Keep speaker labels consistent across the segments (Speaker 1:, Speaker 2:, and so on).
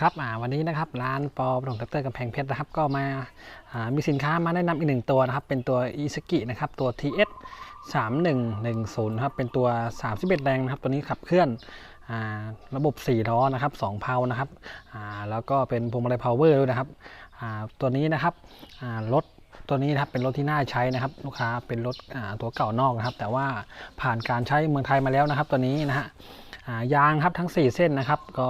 Speaker 1: ครับวันนี้นะครับร้านปอประถมแท็กเตอร์กำแพงเพชรนะครับ ก็มามีสินค้ามาแนะนำอีกหนึ่งตัวนะครับ เป็นตัวอีสกินะครับ ตัว TS 3110นะครับ เป็นตัว 31 แรงนะครับ ตัวนี้ขับเคลื่อนอ่าระบบ4ล้อนะครับ2เพานะครับแล้วก็เป็นพวงมาลัยพาวเวอร์ด้วยนะครับตัวนี้นะครับรถตัวนี้นะครับเป็นรถที่น่าใช้นะครับ ลูกค้าเป็นรถตัวเก่านอกนะครับ แต่ว่าผ่านการใช้เมืองไทยมาแล้วนะครับ ตัวนี้นะฮะยางครับทั้ง 4 เส้นนะครับ ก็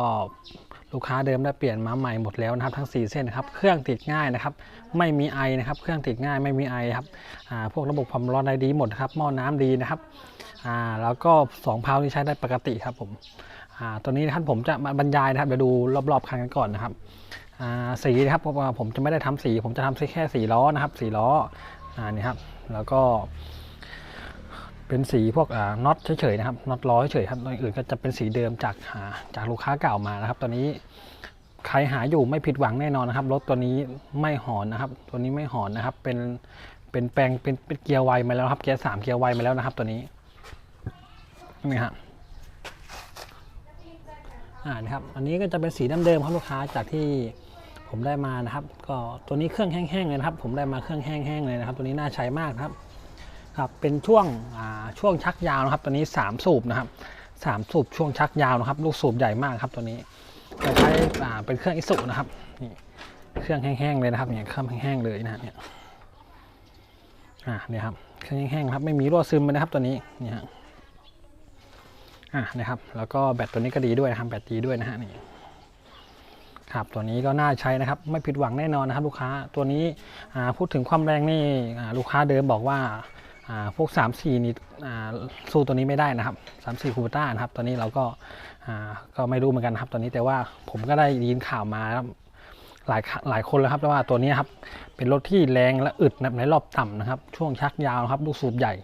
Speaker 1: ลูกค้าเดิมได้เปลี่ยนมาใหม่หมดแล้วนะครับทั้ง 4 เส้นนะครับเครื่องติดง่ายนะครับไม่มีไอนะครับเครื่องติดง่ายไม่มีไอครับพวกระบบความร้อนได้ดีหมดนะครับหม้อน้ำดีนะครับแล้วก็2เพาที่ใช้ได้ปกติครับผมตัวนี้นะครับผมจะมาบรรยายนะครับเดี๋ยวดูรอบๆคันกันก่อนนะครับสีนะครับผมจะไม่ได้ทำสี ผมจะทำแค่สีล้อนะครับสีล้ออ่านี่ครับแล้วก็ เป็นสีพวกอ่าน็อตเฉยๆนะครับน็อตล้อเฉยๆครับตัวอื่นก็จะเป็นสีเดิมจากหาจากลูกค้าเก่ามานะครับตัวนี้ใครหาอยู่ไม่ผิดหวังแน่นอนนะครับรถตัวนี้ไม่หอนนะครับ ตัวนี้ไม่หอนนะครับ เป็นเป็นแปลงเป็นเป็นเกียร์ไวมาแล้วครับเกียร์สามเกียร์ไวมาแล้วนะครับ ตัวนี้นี่ครับอ่านะครับ อันนี้ก็จะเป็นสีเดิมๆครับลูกค้าจากที่ผมได้มานะครับ ก็ตัวนี้เครื่องแห้งๆเลยนะครับ ผมได้มาเครื่องแห้งๆเลยนะครับ ตัวนี้น่าใช้มากครับ ครับเป็นช่วงช่วงชักยาวนะครับ ตัวนี้ 3 สูบนะครับสามสูบช่วงชักยาวนะครับ ลูกสูบใหญ่มากครับตัวนี้จะใช้เป็นเครื่องอิสุนะครับนี่เครื่องแห้งๆเลยนะครับเนี่ยเครื่องแห้งๆเลยนะฮะเนี่ยอ่าเนี่ยครับเครื่องแห้งๆครับไม่มีรั่วซึมเลยนะครับตัวนี้เนี่ยฮะอ่านะครับ แล้วก็แบตตัวนี้ก็ดีด้วยนะครับแบตดีด้วยนะฮะนี่ครับตัวนี้ก็น่าใช้นะครับ ไม่ผิดหวังแน่นอนนะครับ ลูกค้าตัวนี้พูดถึงความแรงนี่ลูกค้าเดิมบอกว่า พวก 3 4 นี่สู้ตัวนี้ไม่ได้นะครับ 3 4คูปต้านะครับ ตอนนี้เราก็ก็ไม่รู้เหมือนกันครับ ตอนนี้แต่ว่าผมก็ได้ยินข่าวมาหลายหลายคนแล้วครับว่าตัวนี้ครับเป็นรถที่แรงและอึดในรอบต่ำนะครับ ช่วงชักยาวครับ ลูกสูบใหญ่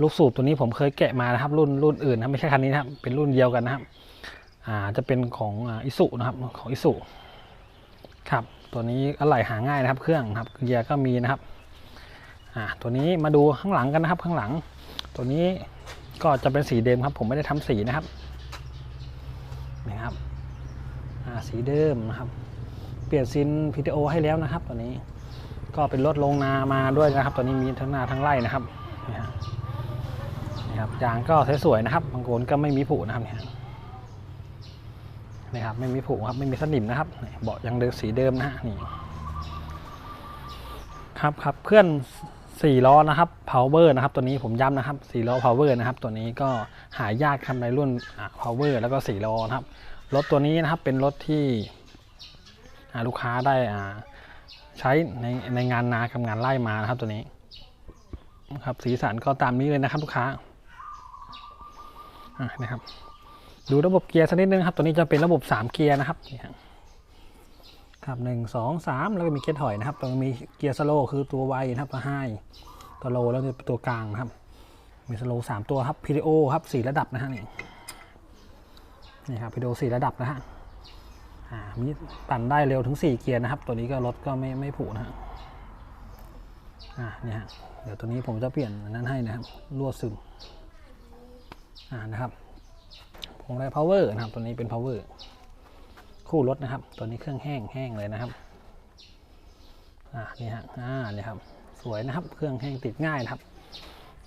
Speaker 1: ลูกสูบตัวนี้ผมเคยแกะมานะครับ รุ่นรุ่นอื่นนะไม่ใช่คันนี้นะครับเป็นรุ่นเดียวกันนะครับจะเป็นของอิสุนะครับของอิสุครับ ตัวนี้อะไหล่หาง่ายนะครับ เครื่องครับเกียร์ก็มีนะครับ อ่าตัวนี้มาดูข้างหลังกันนะครับข้างหลัง ตัวนี้ก็จะเป็นสีเดิมครับ ผมไม่ได้ทำสีนะครับนี่ครับอ่าสีเดิมนะครับ เปลี่ยนซินพีทีโอให้แล้วนะครับ ตัวนี้ก็เป็นรถลงนามาด้วยนะครับ ตัวนี้มีทั้งนาทั้งไร่นะครับนี่ฮะครับยางก็สวยๆนะครับบางคนก็ไม่มีผุนะครับเนี่ยนี่ครับไม่มีผุครับไม่มีสนิมนะครับเบาะยังเดิมสีเดิมนะฮะนี่ครับครับเคลื่อน 4ล้อนะครับ power นะครับ ตัวนี้ผมย้ำนะครับ4ล้อ power นะครับ ตัวนี้ก็หายากครับในรุ่น power แล้วก็4ล้อนะครับรถตัวนี้นะครับเป็นรถที่ลูกค้าได้ใช้ในในงานนากับงานไร่มานะครับตัวนี้ครับสีสันก็ตามนี้เลยนะครับลูกค้าอ่านะครับ ดูระบบเกียร์สักนิดนึงครับ ตัวนี้จะเป็นระบบ 3 เกียร์นะครับ ครับหนึ่งสองสามแล้วก็มีเกียร์ถอยนะครับตรงมีเกียร์สโลว์คือตัวไวนะครับตัวไฮตัวโลแล้วก็ตัวกลางนะครับ มีสโลว์สามตัวครับพีดีโอครับสี่ระดับนะฮะนี่นี่ครับพีดีโอสี่ระดับนะฮะอ่ามีปั่นได้เร็วถึงสี่เกียร์นะครับ ตัวนี้ก็รถก็ไม่ไม่ผุนะฮะอ่านี่ฮะเดี๋ยวตัวนี้ผมจะเปลี่ยนนนั้นให้นะครับรั่วซึมอ่านะครับผมได้ power นะครับตัวนี้เป็น power คู่รถนะครับ ตัวนี้เครื่องแห้งแห้งเลยนะครับอ่านี่ฮะอ่านี่ครับ สวยนะครับ เครื่องแห้งติดง่ายนะครับ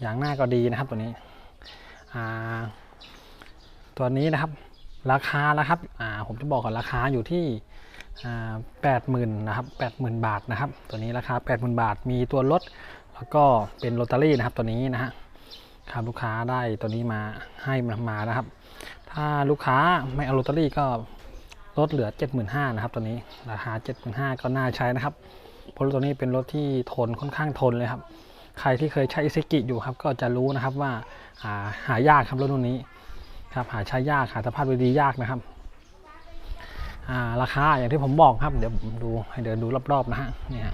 Speaker 1: อย่างหน้าก็ดีนะครับตัวนี้อ่าตัวนี้นะครับ ราคานะครับอ่าผมจะบอกก่อนราคาอยู่ที่อ่าแปดหมื่นนะครับแปดหมื่นบาทนะครับ ตัวนี้ราคาแปดหมื่นบาทมีตัวรถแล้วก็เป็นลอตเตอรี่นะครับตัวนี้นะฮะครับลูกค้าได้ตัวนี้มาให้มามานะครับ ถ้าลูกค้าไม่เอาลอตเตอรี่ก็ ลดเหลือ 75,000นะครับตัวนี้ราคา 75,000ก็น่าใช้นะครับเพราะตัวนี้เป็นรถที่ทนค่อนข้างทนเลยครับ ใครที่เคยใช้อิซิกิอยู่ครับ ก็จะรู้นะครับว่าหาหายากครับรถรุ่นนี้ครับหาใช้ยากหาสภาพดีๆยากนะครับาราคาอย่างที่ผมบอกครับเดี๋ยวผมดูให้เดินดูรอบๆนะฮะเนี่ย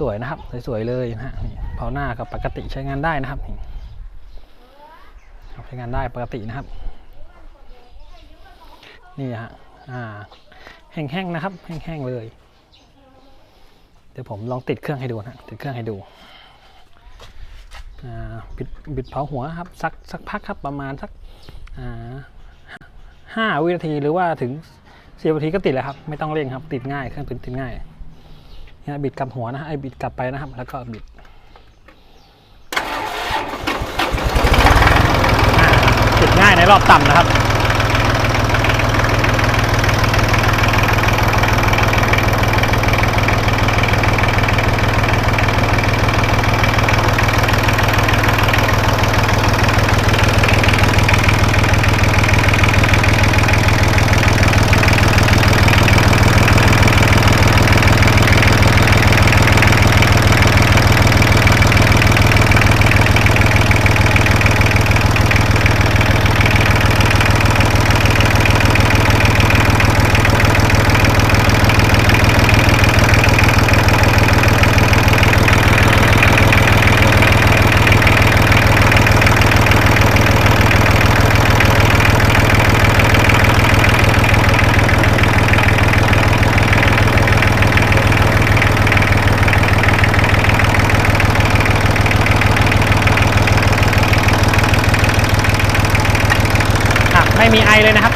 Speaker 1: สวยๆนะครับสวยๆเลยนะฮะนี่เผาหน้ากับปกติใช้งานได้นะครับใช้งานได้ปกตินะครับ นี่ฮะอ่าแห้งๆนะครับ แห้งๆเลย เดี๋ยวผมลองติดเครื่องให้ดูนะติดเครื่องให้ดูอ่าบิดบิดเผาหัวครับสักสักพักครับประมาณสักอ่าวินาทีหรือว่าถึง10นาทีก็ติดแล้วครับ ไม่ต้องเร่งครับ ติดง่ายเครื่องติดติดง่ายเนี่ยบิดกลับหัวนะไอ้บิดกลับไปนะครับ แล้วก็บิดอ่าติดง่ายในรอบต่ำนะครับ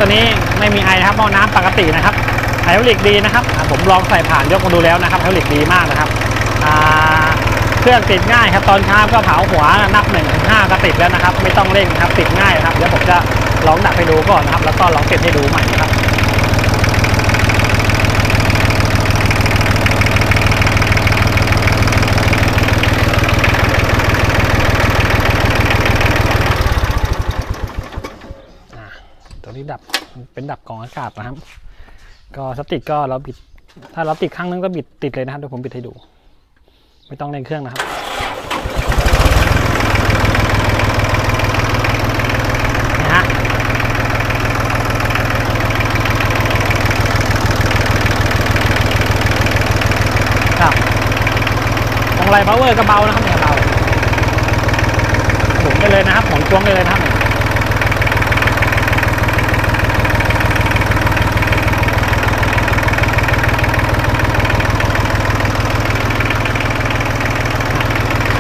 Speaker 1: ตัวนี้ไม่มีไอนะครับหม้อน้ำปกตินะครับไฮดรอลิกดีนะครับ ผมลองใส่ผ่านยกมาดูแล้วนะครับไฮดรอลิกดีมากนะครับเครื่องติดง่ายครับตอนเช้าก็เผาหัวนับหนึ่งถึงห้าก็ติดแล้วนะครับ ไม่ต้องเร่งครับติดง่ายนะครับเดี๋ยวผมจะลองดับให้ดูก่อนนะครับ แล้วก็ลองติดให้ดูใหม่นะครับ ตัวนี้ดับเป็นดับกองอากาศนะครับ ก็สติกก็เราบิด ถ้าเราติดครั้งนึงก็บิดติดเลยนะครับเดี๋ยวผมบิดให้ดู ไม่ต้องเร่งเครื่องนะครับนี่ฮะครับตรงไรพาวเวอร์ก็เบานะครับเนี่ยเบาหมุนได้เลยนะครับหมุนจ้วงได้เลยนะครับเนี่ย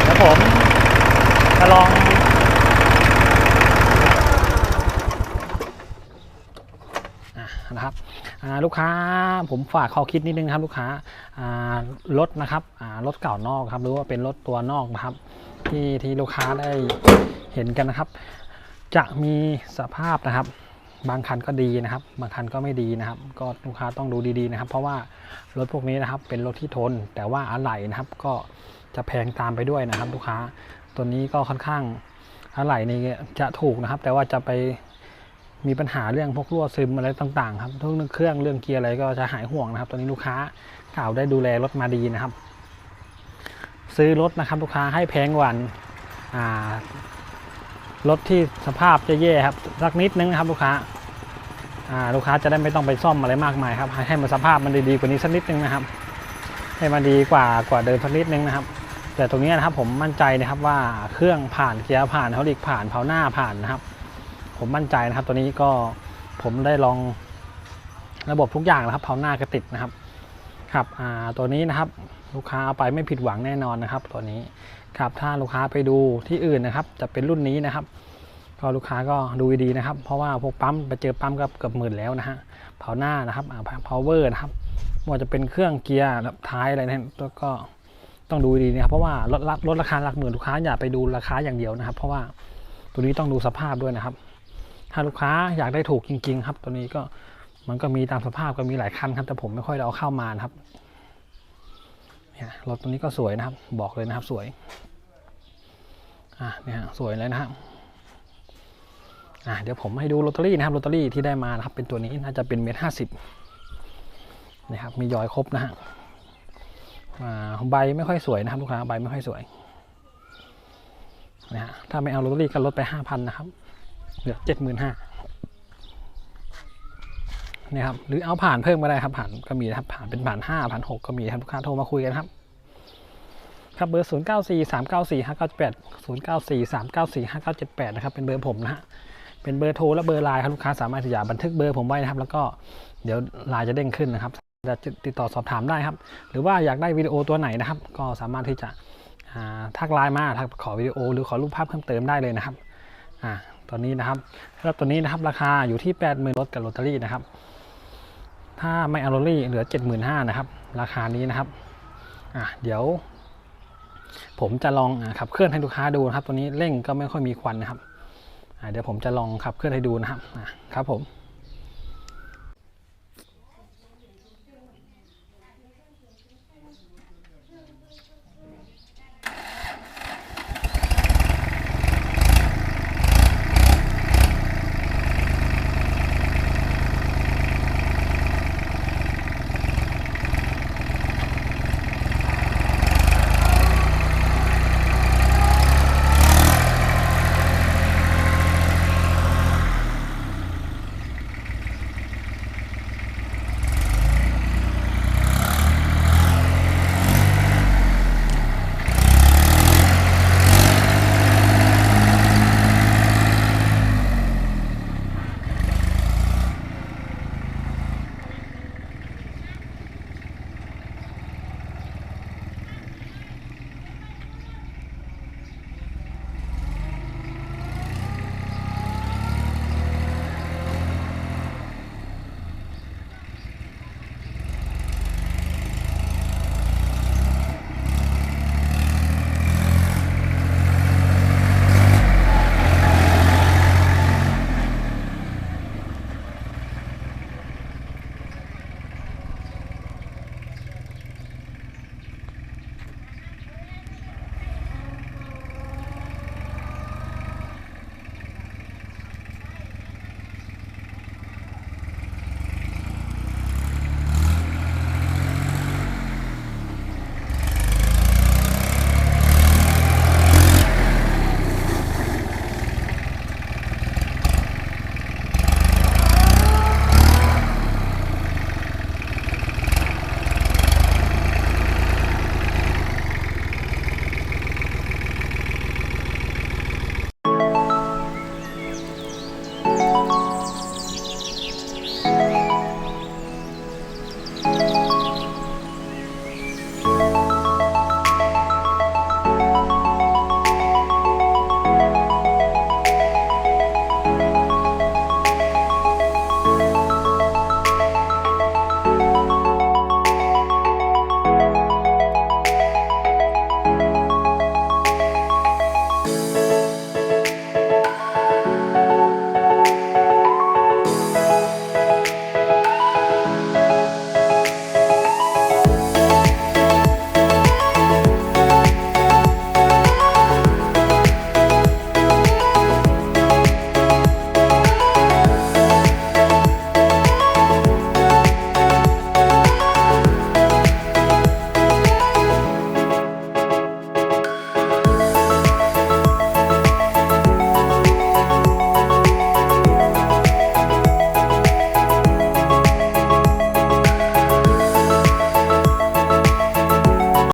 Speaker 1: แล้ว ผมจะลอง นะครับลูกค้าผมฝากข้อคิดนิดนึงครับลูกค้ารถนะครับรถเก่านอกครับหรือว่าเป็นรถตัวนอกนะครับ ที่ที่ลูกค้าได้เห็นกันนะครับ จะมีสภาพนะครับ บางคันก็ดีนะครับ บางคันก็ไม่ดีนะครับ ก็ลูกค้าต้องดูดีๆนะครับ เพราะว่ารถพวกนี้นะครับเป็นรถที่ทนแต่ว่าอะไหล่นะครับก็ จะแพงตามไปด้วยนะครับ ลูกค้าตัวนี้ก็ค่อนข้างอะไหล่นี่จะถูกนะครับ แต่ว่าจะไปมีปัญหาเรื่องพวกรั่วซึมอะไรต่างๆครับทุกเรื่องเครื่องเรื่องเกียร์อะไรก็จะหายห่วงนะครับตัวนี้ลูกค้ากล่าวได้ดูแลรถมาดีนะครับ ซื้อรถนะครับ ลูกค้าให้แพงกว่ารถที่สภาพจะแย่ครับสักนิดนึงนะครับ ลูกค้าลูกค้าจะได้ไม่ต้องไปซ่อมอะไรมากมายครับให้ให้มันสภาพมันดีๆกว่านี้สักนิดนึงนะครับ ให้มันดีกว่ากว่าเดิมสักนิดนึงนะครับ แต่ตรงนี้นะครับผมมั่นใจนะครับว่าเครื่องผ่านเกียร์ผ่านเฮลิกผ่านเผาหน้าผ่านนะครับ ผมมั่นใจนะครับ ตัวนี้ก็ผมได้ลองระบบทุกอย่างแล้วครับเผาหน้าก็ติดนะครับครับตัวนี้นะครับลูกค้าเอาไปไม่ผิดหวังแน่นอนนะครับ ตัวนี้ครับถ้าลูกค้าไปดูที่อื่นนะครับ จะเป็นรุ่นนี้นะครับก็ลูกค้าก็ดูดีนะครับ เพราะว่าพวกปั๊มไปเจอปั๊มก็เกือบหมื่นแล้วนะฮะเผาหน้านะครับอ่า power นะครับไม่ว่าจะเป็นเครื่องเกียร์แบบท้ายอะไรนะแล้วก็ ต้องดูดีนะครับเพราะว่าลดลดลดราคาหลักหมื่นลูกค้าอย่าไปดูราคาอย่างเดียวนะครับ เพราะว่าตัวนี้ต้องดูสภาพด้วยนะครับ ถ้าลูกค้าอยากได้ถูกจริง ๆ ครับ ตัวนี้ก็มันก็มีตามสภาพก็มีหลายคันครับ แต่ผมไม่ค่อยเอาเข้ามานะครับเนี่ยรถตัวนี้ก็สวยนะครับ บอกเลยนะครับสวยอะเนี่ยสวยเลยนะครับอะเดี๋ยวผมให้ดูลอตเตอรี่นะครับลอตเตอรี่ที่ได้มานะครับ เป็นตัวนี้น่าจะเป็นเมตรห้าสิบนะครับมียอยครบนะฮะ ใบไม่ค่อยสวยนะครับลูกค้าใบไม่ค่อยสวยนะฮะถ้าไม่เอาลอตเตอรี่ก็ลดไปห้าพันนะครับเหลือเจ็ดหมื่นห้าเนี่ยครับหรือเอาผ่านเพิ่มก็ได้ครับผ่านก็มีนะครับผ่านเป็นผ่านห้าผ่านหกก็มีครับลูกค้าโทรมาคุยกันครับครับเบอร์ 0 9 4 3 9 4 5 9 8 0 9 4 3 9 4 5 9 7 8 นะครับ เป็นเบอร์ผมนะฮะ เป็นเบอร์โทรและเบอร์ไลน์ครับลูกค้าสามารถที่จะบันทึกเบอร์ผมไว้นะครับ แล้วก็เดี๋ยวไลน์จะเด้งขึ้นนะครับ จะติดต่อสอบถามได้ครับ หรือว่าอยากได้วิดีโอตัวไหนนะครับ ก็สามารถที่จะทักไลน์มาทักขอวิดีโอ หรือขอรูปภาพเพิ่มเติมได้เลยนะครับอ่าตอนนี้นะครับแล้วตัวนี้นะครับราคาอยู่ที่ 8 0,000ลดกับลอตเตอรี่นะครับ ถ้าไม่เอาลอตเตอรี่เหลือ 75,000นะครับ ราคานี้นะครับอะเดี๋ยว ผมจะลองอขับเคลื่อนให้ลูกค้าดูนะครับ ตัวนี้เร่งก็ไม่ค่อยมีควันนะครับเดี๋ยวผมจะลองขับเคลื่อนให้ดูนะครับครับผม